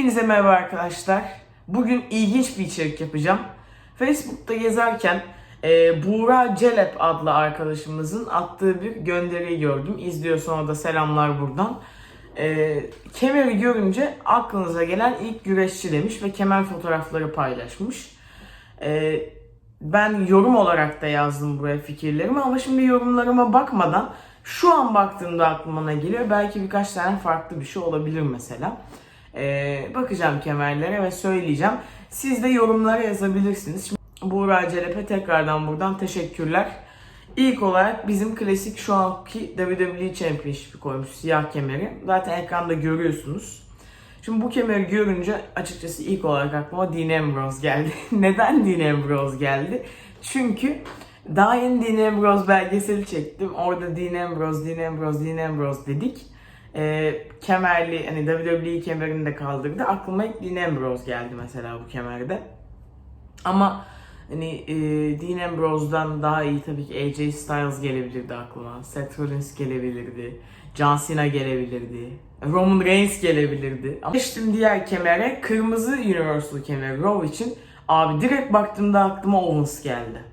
Hepinize merhaba arkadaşlar. Bugün ilginç bir içerik yapacağım. Facebook'ta gezerken e, Buğra Celep adlı arkadaşımızın attığı bir gönderiyi gördüm. İzliyorsa ona da selamlar buradan. E, kemeri görünce aklınıza gelen ilk güreşçi demiş ve kemer fotoğrafları paylaşmış. E, ben yorum olarak da yazdım buraya fikirlerimi ama şimdi yorumlarıma bakmadan şu an baktığımda aklıma geliyor? Belki birkaç tane farklı bir şey olabilir mesela. Ee, bakacağım kemerlere ve söyleyeceğim. Siz de yorumlara yazabilirsiniz. Şimdi Buğra Celep'e tekrardan buradan teşekkürler. İlk olarak bizim klasik şu anki WWE Championship'i koymuş siyah kemeri. Zaten ekranda görüyorsunuz. Şimdi bu kemeri görünce açıkçası ilk olarak aklıma Dean Ambrose geldi. Neden Dean Ambrose geldi? Çünkü daha yeni Dean Ambrose belgeseli çektim. Orada Dean Ambrose, Dean Ambrose, Dean Ambrose dedik. Ee, kemerli, hani WWE kemerini de kaldırdı. Aklıma ilk Dean Ambrose geldi mesela bu kemerde. Ama hani e, Dean Ambrose'dan daha iyi tabii ki AJ Styles gelebilirdi aklıma. Seth Rollins gelebilirdi. John Cena gelebilirdi. Roman Reigns gelebilirdi. Ama geçtim diğer kemere. Kırmızı Universal kemeri Raw için. Abi direkt baktığımda aklıma Owens geldi.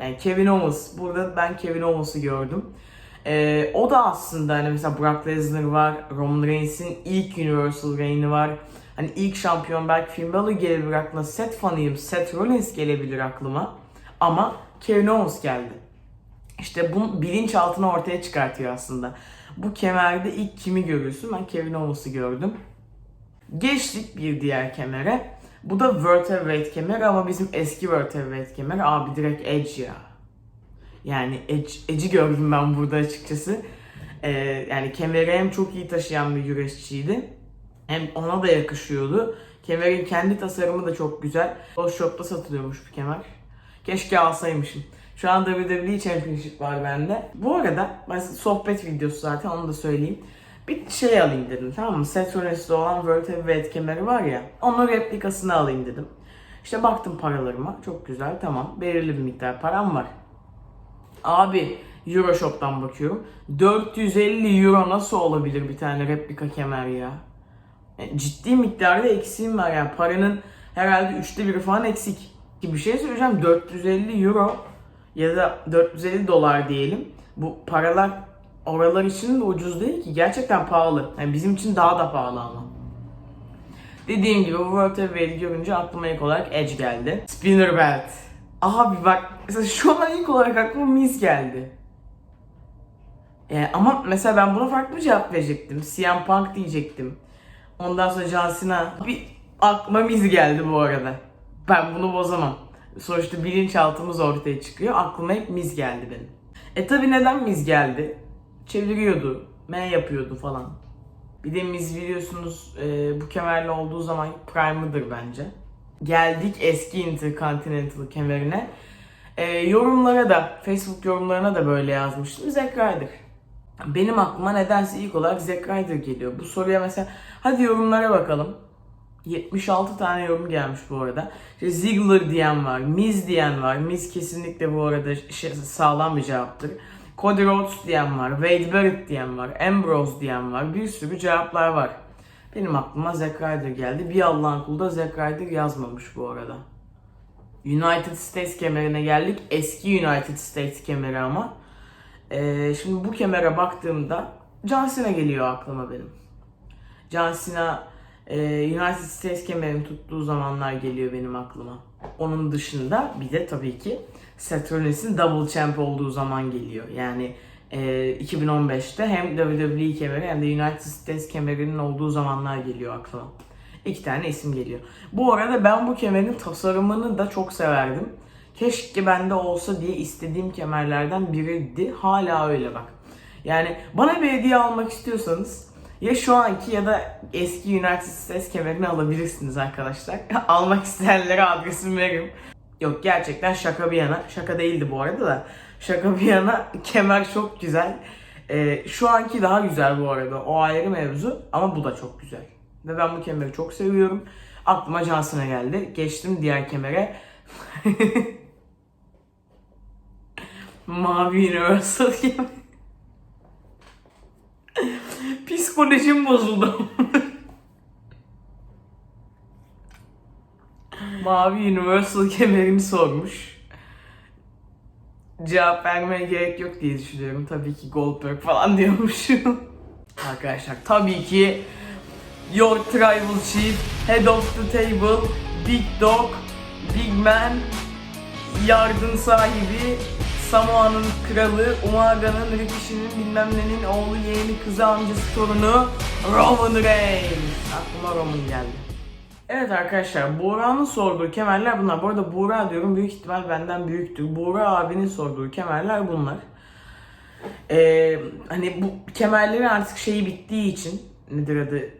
Yani Kevin Owens. Burada ben Kevin Owens'ı gördüm. Ee, o da aslında hani mesela Brock Lesnar var. Roman Reigns'in ilk Universal Reign'i var. Hani ilk şampiyon belki Finn Balor gelebilir aklıma. Seth fanıyım. Seth Rollins gelebilir aklıma. Ama Kevin Owens geldi. İşte bu bilinçaltını ortaya çıkartıyor aslında. Bu kemerde ilk kimi görüyorsun? Ben Kevin Owens'ı gördüm. Geçtik bir diğer kemere. Bu da World Heavyweight kemeri ama bizim eski World Heavyweight kemeri. Abi direkt Edge ya. Yani Edge'i gördüm ben burada açıkçası. Ee, yani kemeri hem çok iyi taşıyan bir güreşçiydi. Hem ona da yakışıyordu. Kemerin kendi tasarımı da çok güzel. O shopta satılıyormuş bir kemer. Keşke alsaymışım. Şu an WWE Championship var bende. Bu arada ben sohbet videosu zaten onu da söyleyeyim. Bir şey alayım dedim tamam mı? Seth Rollins'de olan World Heavyweight kemeri var ya. Onun replikasını alayım dedim. İşte baktım paralarıma. Çok güzel tamam. Belirli bir miktar param var. Abi Euroshop'tan bakıyorum. 450 euro nasıl olabilir bir tane replika kemer ya? Yani ciddi miktarda eksiğim var yani paranın herhalde üçte biri falan eksik. Ki bir şey söyleyeceğim 450 euro ya da 450 dolar diyelim. Bu paralar oralar için de ucuz değil ki gerçekten pahalı. Yani bizim için daha da pahalı ama. Dediğim gibi bu World Heavyweight görünce aklıma ilk olarak Edge geldi. Spinner Belt. Abi bak mesela şu an ilk olarak aklıma Miz geldi. Ee, ama mesela ben buna farklı bir cevap verecektim. CM Punk diyecektim. Ondan sonra John Cena. Bir aklıma Miz geldi bu arada. Ben bunu bozamam. Sonuçta bilinçaltımız ortaya çıkıyor. Aklıma hep Miz geldi benim. E tabi neden Miz geldi? Çeviriyordu. M yapıyordu falan. Bir de Miz biliyorsunuz e, bu kemerle olduğu zaman prime'ıdır bence. Geldik eski Intercontinental kemerine. E, yorumlara da, Facebook yorumlarına da böyle yazmıştım. Zack Ryder. Benim aklıma nedense ilk olarak Zack Ryder geliyor. Bu soruya mesela hadi yorumlara bakalım. 76 tane yorum gelmiş bu arada. İşte Ziggler diyen var, Miz diyen var. Miz kesinlikle bu arada şey, sağlam bir cevaptır. Cody Rhodes diyen var, Wade Barrett diyen var, Ambrose diyen var. Bir sürü cevaplar var. Benim aklıma Zack Ryder geldi. Bir Allah'ın kulu da Zack Ryder yazmamış bu arada. United States kemerine geldik. Eski United States kemeri ama. Ee, şimdi bu kemere baktığımda John Cena geliyor aklıma benim. John Cena e, United States kemerini tuttuğu zamanlar geliyor benim aklıma. Onun dışında bir de tabii ki Seth Rollins'in double champ olduğu zaman geliyor. Yani e, 2015'te hem WWE kemeri hem de United States kemerinin olduğu zamanlar geliyor aklıma. İki tane isim geliyor. Bu arada ben bu kemerin tasarımını da çok severdim. Keşke bende olsa diye istediğim kemerlerden biriydi. Hala öyle bak. Yani bana bir hediye almak istiyorsanız ya şu anki ya da eski United States kemerini alabilirsiniz arkadaşlar. Almak isteyenlere adresimi veririm. Yok gerçekten şaka bir yana. Şaka değildi bu arada da. Şaka bir yana kemer çok güzel. Ee, şu anki daha güzel bu arada. O ayrı mevzu ama bu da çok güzel. Ve ben bu kemeri çok seviyorum. Aklıma Johnson'a geldi. Geçtim diğer kemere. Mavi Universal kemer. Psikolojim bozuldu. Mavi Universal kemerini sormuş. Cevap vermeye gerek yok diye düşünüyorum. Tabii ki Goldberg falan diyormuşum. Arkadaşlar tabii ki Your Tribal Chief, Head of the Table, Big Dog, Big Man, Yardım sahibi, Samoa'nın kralı, Umaga'nın, Rikishi'nin bilmem nenin oğlu, yeğeni, kızı, amcası, torunu Roman Reigns. Aklıma Roman geldi. Evet arkadaşlar, Buğra'nın sorduğu kemerler bunlar. Bu arada Buğra diyorum büyük ihtimal benden büyüktür. Buğra abinin sorduğu kemerler bunlar. Ee, hani bu kemerlerin artık şeyi bittiği için nedir adı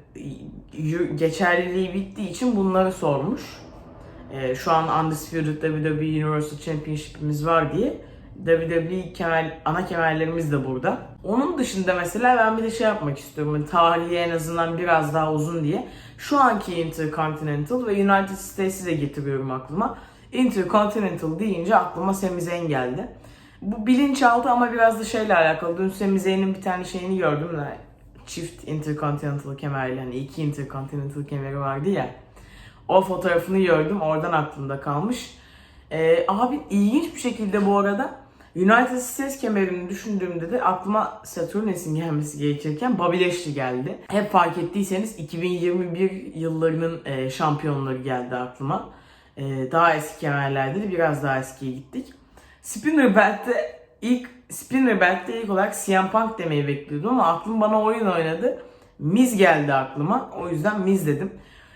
geçerliliği bittiği için bunları sormuş. Ee, şu an Undisputed WWE Universal Championship'imiz var diye WWE kemer, ana kemerlerimiz de burada. Onun dışında mesela ben bir de şey yapmak istiyorum. Hani tarihi en azından biraz daha uzun diye. Şu anki Intercontinental ve United States'i de getiriyorum aklıma. Intercontinental deyince aklıma Sami Zayn geldi. Bu bilinçaltı ama biraz da şeyle alakalı. Dün Sami Zayn'in bir tane şeyini gördüm de çift Intercontinental kemerli hani iki Intercontinental kemeri vardı ya. O fotoğrafını gördüm oradan aklımda kalmış. Ee, abi ilginç bir şekilde bu arada United States kemerini düşündüğümde de aklıma Saturnes'in gelmesi gerekirken Bobby Lashley geldi. Hep fark ettiyseniz 2021 yıllarının e, şampiyonları geldi aklıma. E, daha eski kemerlerde de biraz daha eskiye gittik. Spinner Belt'te ilk Spinner Belt'te ilk olarak CM Punk demeyi bekliyordum ama aklım bana oyun oynadı. Miz geldi aklıma. O yüzden Miz dedim.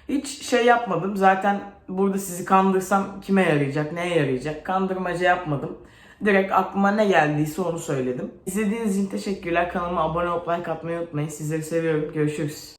Hiç şey yapmadım. Zaten burada sizi kandırsam kime yarayacak, neye yarayacak? Kandırmaca yapmadım. Direkt aklıma ne geldiyse onu söyledim. İzlediğiniz için teşekkürler. Kanalıma abone olup like atmayı unutmayın. Sizleri seviyorum. Görüşürüz.